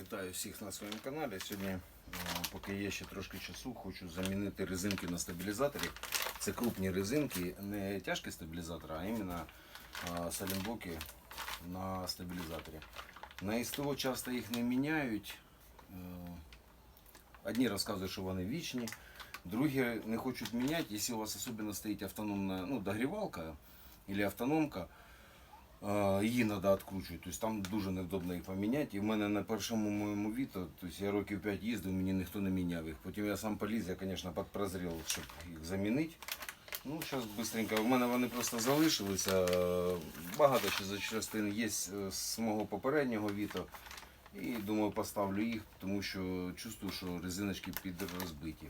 Вітаю всіх на своєму каналі. Сьогодні, е, поки є ще трошки часу, хочу замінити резинки на стабілізаторі. Це крупні резинки, не тяжкі стабілізатори, а іменно е, салінблоки на стабілізаторі. На СТО часто їх не міняють. Е, Одні розказують, що вони вічні, другі не хочуть міняти. Якщо у вас особливо стоїть автономна ну, догрівалка або автономка, Її треба відкручувати, тобто там дуже невдобно їх поміняти. І в мене на першому моєму віто, тобто я років 5 їздив, мені ніхто не міняв їх. Потім я сам поліз, я, звісно, підпрозрів, щоб їх замінити. Ну, зараз швидко. У мене вони просто залишилися. Багато ще запчастин є з мого попереднього віто. І думаю, поставлю їх, тому що чувствую, що резиночки підрозбиті.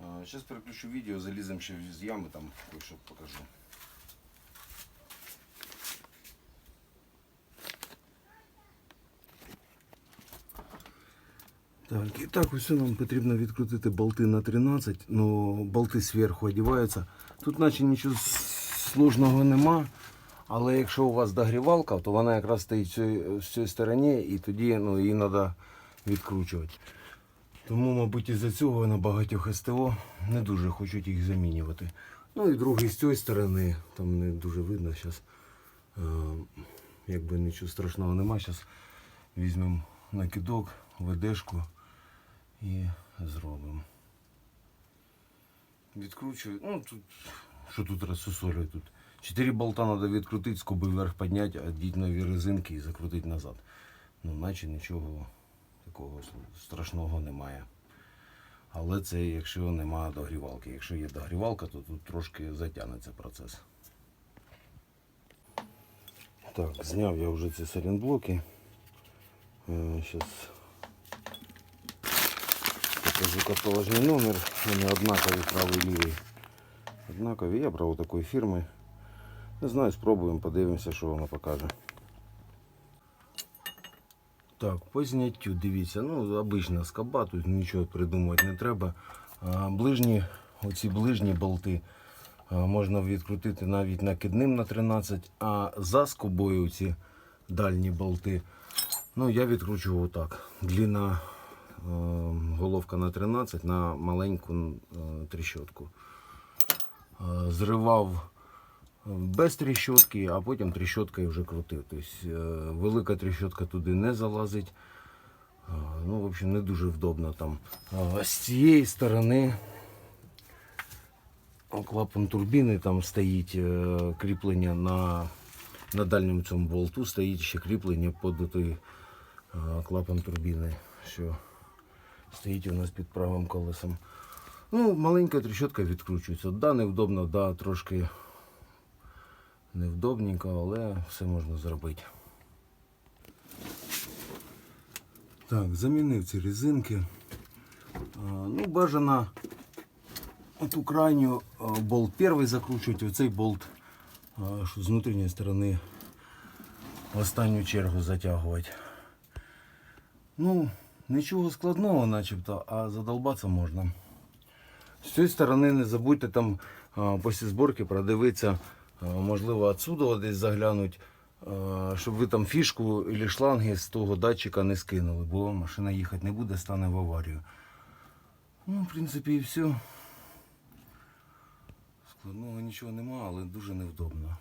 Зараз переключу відео, заліземо ще з ями, там кое-що покажу. Так, і так, ось нам потрібно відкрутити болти на 13, ну болти зверху одягаються. Тут наче нічого сложного нема. Але якщо у вас догрівалка, то вона якраз стоїть з цієї- сторони і тоді ну, її треба відкручувати. Тому, мабуть, із-за цього на багатьох СТО не дуже хочуть їх замінювати. Ну і другий з цієї сторони, там не дуже видно зараз. Якби нічого страшного нема. Зараз візьмемо накидок, ведешку і зробимо. Відкручую. Ну тут що тут розсусолює тут. Чотири болта треба відкрутити, скоби вверх підняти, одіть нові резинки і закрутити назад. Ну, наче нічого такого страшного немає. Але це якщо немає догрівалки. Якщо є догрівалка, то тут трошки затягнеться процес. Так, зняв я вже ці салінблоки. Зараз покажу картоложний номер. Вони однакові, правий лівий. Однакові. Я брав такої фірми. Не знаю, спробуємо, подивимося, що воно покаже. Так, по зняттю, дивіться, ну, обична скоба, тут нічого придумувати не треба. Ближні, оці ближні болти можна відкрутити навіть накидним на 13, а за скобою ці дальні болти, ну, я відкручував отак. Длина головка на 13 на маленьку е, тріщотку. Е, Зривав без тріщотки, а потім тріщоткою вже крутив. Тобто е, велика тріщотка туди не залазить. Е, Ну, в общем, не дуже вдобно там. Е, З цієї сторони клапан турбіни там стоїть е, кріплення на, на дальньому цьому болту, стоїть ще кріплення під той е, клапан турбіни, що стоїть у нас під правим колесом. Ну, маленька тріщотка відкручується. Да, невдобно, да, трошки невдобненько, але все можна зробити. Так, замінив ці резинки. Ну, бажано оту крайню болт перший закручувати, оцей болт з внутрішньої сторони в останню чергу затягувати. Ну, нічого складного начебто, а задолбатися можна. З цієї сторони не забудьте там після зборки продивитися, можливо, отсюда десь заглянуть, щоб ви там фішку або шланги з того датчика не скинули, бо машина їхати не буде, стане в аварію. Ну, в принципі, і все. Складного нічого нема, але дуже невдобно.